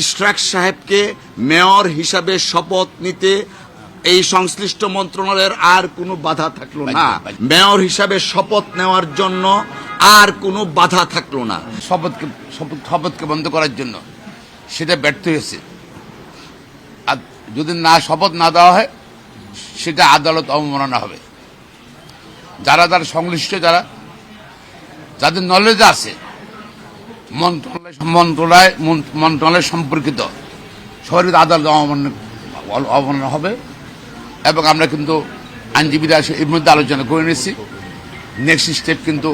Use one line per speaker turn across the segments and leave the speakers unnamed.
ইশরাক সাহেবকে মেয়র হিসাবে শপথ নিতে এই সংশ্লিষ্ট মন্ত্রণালয়ের আর কোনো বাধা থাকল না। মেয়র হিসাবে শপথ নেওয়ার জন্য আর কোনো বাধা থাকল না।
শপথকে শপথ শপথকে বন্ধ করার জন্য সেটা ব্যর্থ হয়েছে। আর যদি না শপথ না দেওয়া হয় সেটা আদালত অবমাননা হবে। যারা তার সংশ্লিষ্ট যারা যাদের নলেজ আছে মন্ত্রণালয় মন্ত্রণালয় মন্ত্রণালয় সম্পর্কিত। সবারই আদালত অবমাননা অবমাননা হবে। এবং আমরা কিন্তু আইনজীবীরা এর মধ্যে আলোচনা করে নিয়েছি। নেক্সট স্টেপ কিন্তু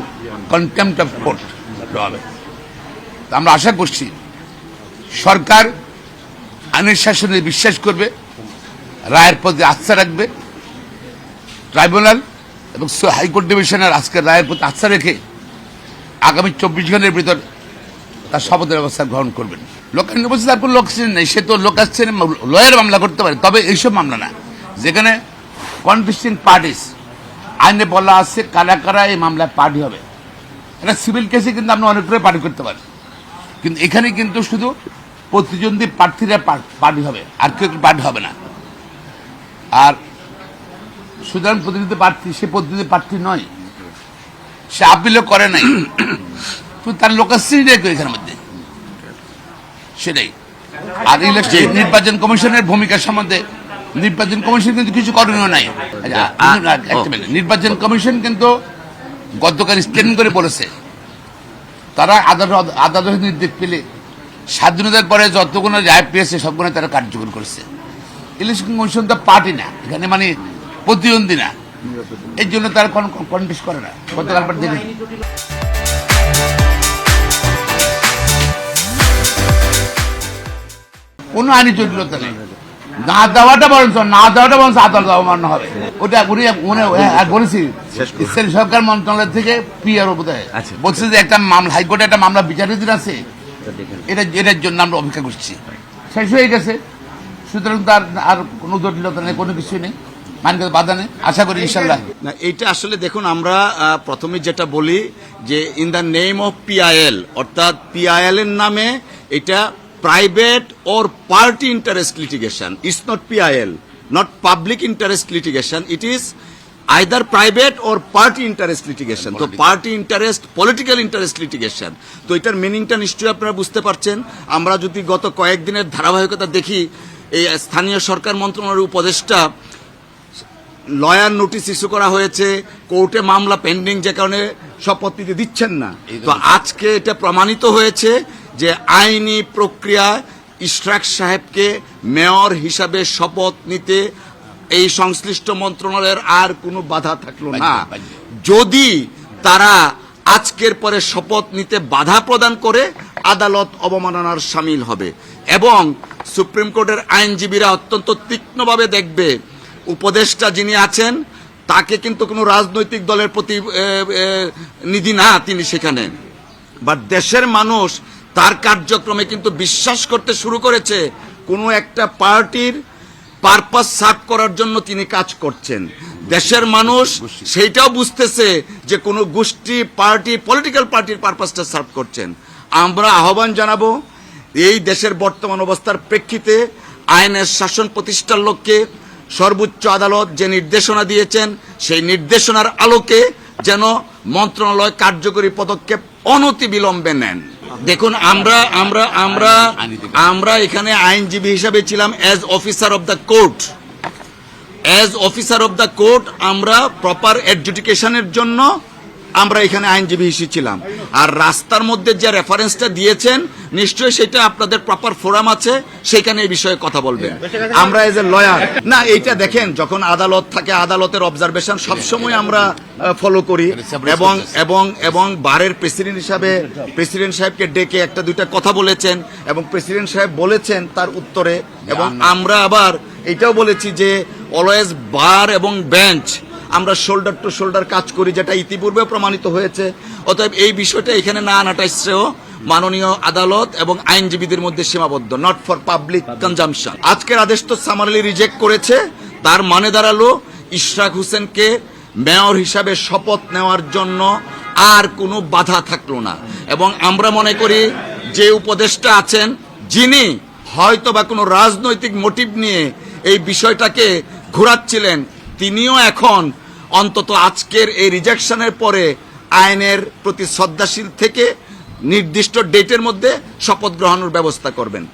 কন্টেম্পট অফ কোর্ট হবে। আমরা আশা করছি সরকার আইনের শাসনে বিশ্বাস করবে, রায়ের প্রতি আস্থা রাখবে। ট্রাইব্যুনাল এবং হাইকোর্ট ডিভিশনের আজকের রায়ের প্রতি আস্থা রেখে আগামী চব্বিশ ঘণ্টার ভিতর তার শপথের ব্যবস্থা গ্রহণ করবেন। লোকাল বলছে তারপর লোক নেই সে তো লোক আসছে লয়ের মামলা করতে পারে। তবে এইসব মামলা না। যেখানে কনফিস্টিং পার্টিস আইনে বলা আছে কারা কারা এই মামলায় পার্টি হবে। এটা সিভিল কেসে কিন্তু আপনি অনেক করে পার্টি করতে পারেন। কিন্তু এখানে কিন্তু শুধু প্রতিদ্বন্দ্বী প্রার্থীরা পার্টি হবে। আর কেউ পার্টি হবে না। আর সুতরাং প্রতিনিধি প্রার্থী, সে প্রতিনিধি প্রার্থী নয়। সে আপিলও করে নাই। তার লোকাশ্রী নেই এখানের মধ্যে। সেটাই। আর ইলেকশন নির্বাচন কমিশনের ভূমিকা সম্বন্ধে নির্বাচন কমিশন কিন্তু কিছু করণীয় নাই। আচ্ছা। নির্বাচন কমিশন কিন্তু গতকাল স্টেটমেন্ট করে বলেছে। তারা আদালত আদালতের নির্দেশ পেলে স্বাধীনতার পরে যতগুলো রায় পেয়েছে সবগুলো তারা কার্যকর করেছে। ইলেকশন কমিশন তো পার্টি না। এখানে মানে প্রতিদ্বন্দ্বী না। এর জন্য তারা কোনো কন্টেস্ট করে না। গতকাল দেখেছি কোনো আইনি জটিলতা নেই। না দেওয়াটা বরঞ্চ না দেওয়াটা বরঞ্চ আদালত অবমান্য হবে। ওটা উনি মনে বলেছি ইসরায়েল সরকার মন্ত্রণালয় থেকে পিআর বোধ হয়
আচ্ছা।
বলছে যে একটা মামলা হাইকোর্টে একটা মামলা বিচারাধীন আছে। এটা এটার জন্য আমরা অপেক্ষা করছি। শেষ হয়ে গেছে। সুতরাং তার আর কোনো জটিলতা নেই কোনো কিছু নেই। বাধা নেই। আশা করি ইনশাল্লাহ
না এইটা আসলে দেখুন আমরা প্রথমে যেটা বলি যে in the name of PIL অর্থাৎ পিআইএল এর নামে এটা private or party interest litigation it's not PIL not public interest litigation it is either private or party interest litigation তো party interest political interest litigation তো এটার মিনিংটা নিশ্চয়ই আপনারা বুঝতে পারছেন। আমরা যদি গত কয়েকদিনের ধারাবাহিকতা দেখি এই স্থানীয় সরকার মন্ত্রণালয়ের উপদেষ্টা লয়ার নোটিশ ইস্যু করা হয়েছে কোর্টে মামলা পেন্ডিং যে কারণে শপথ নিতে দিচ্ছেন না। তো আজকে এটা প্রমাণিত হয়েছে যে আইনি প্রক্রিয়া ইশরাক সাহেবকে মেয়র হিসাবে শপথ নিতে এই সংশ্লিষ্ট মন্ত্রণালয়ের আর কোনো বাধা থাকল না। যদি তারা আজকের পরে শপথ নিতে বাধা প্রদান করে আদালত অবমাননার সামিল হবে এবং সুপ্রিম কোর্টের আইনজীবীরা অত্যন্ত তীক্ষ্ণভাবে দেখবে উপদেষ্টা যিনি আছেন তাকে কিন্তু কোনো রাজনৈতিক দলের প্রতি নিধি না তিনি সেখানে। বাট দেশের মানুষ তার কার্যক্রমে কিন্তু বিশ্বাস করতে শুরু করেছে, কোনো একটা পার্টির পারপাস সার্ভ করার জন্য তিনি কাজ করছেন। দেশের মানুষ সেইটাও বুঝতেছে যে কোনো গোষ্ঠী, পার্টি পলিটিক্যাল পার্টির পারপাসটা সার্ভ করছেন। আমরা আহ্বান জানাব, এই দেশের বর্তমান অবস্থার প্রেক্ষিতে আইনের শাসন প্রতিষ্ঠার লক্ষ্যে সর্বোচ্চ আদালত যে নির্দেশনা দিয়েছেন, সেই নির্দেশনার আলোকে যেন মন্ত্রণালয় কার্যকরী পদক্ষেপ অনতি বিলম্বে নেন। দেখুন, আমরা আমরা আমরা আমরা এখানে আইনজীবী হিসাবে ছিলাম as officer of the court as officer of the court আমরা প্রপার এডজুডিকেশনের জন্য আমরা এখানে আইনজীবী হিসেবে ছিলাম। আর রাস্তার মধ্যে যে রেফারেন্সটা দিয়েছেন নিশ্চয়ই সেটা আপনাদের প্রপার ফোরাম আছে সেখানে এই বিষয়ে কথা বলবেন। আমরা এজ এ লয়ার না এইটা দেখেন যখন আদালত থাকে আদালতের অবজারভেশন সবসময় আমরা ফলো করি। এবং এবং এবং বারের প্রেসিডেন্ট হিসাবে প্রেসিডেন্ট সাহেবকে ডেকে একটা দুইটা কথা বলেছেন এবং প্রেসিডেন্ট সাহেব বলেছেন তার উত্তরে। এবং আমরা আবার এটাও বলেছি যে অলওয়েজ বার এবং বেঞ্চ আমরা শোল্ডার টু শোল্ডার কাজ করি, যেটা ইতিপূর্বে প্রমাণিত হয়েছে। অতএব এই বিষয়টা এখানে না আনাটাই শ্রেয়। মাননীয় আদালত এবং আইনজীবীদের মধ্যে সীমাবদ্ধ নট ফর পাবলিক কনজামশন আজকের আদেশ তো সামারলি রিজেক্ট করেছে। তার মানে দাঁড়াল ইশরাক হোসেনকে মেয়র হিসাবে শপথ নেওয়ার জন্য আর কোনো বাধা থাকল না। এবং আমরা মনে করি যে উপদেষ্টা আছেন, যিনি হয়তো বা কোনো রাজনৈতিক মোটিভ নিয়ে এই বিষয়টাকে ঘোরাচ্ছিলেন তিনিও এখন অন্তত আজকের এই রিজেকশনের পরে আইনের প্রতি শ্রদ্ধাশীল থেকে নির্দিষ্ট ডেটের মধ্যে শপথ গ্রহণের ব্যবস্থা করবেন।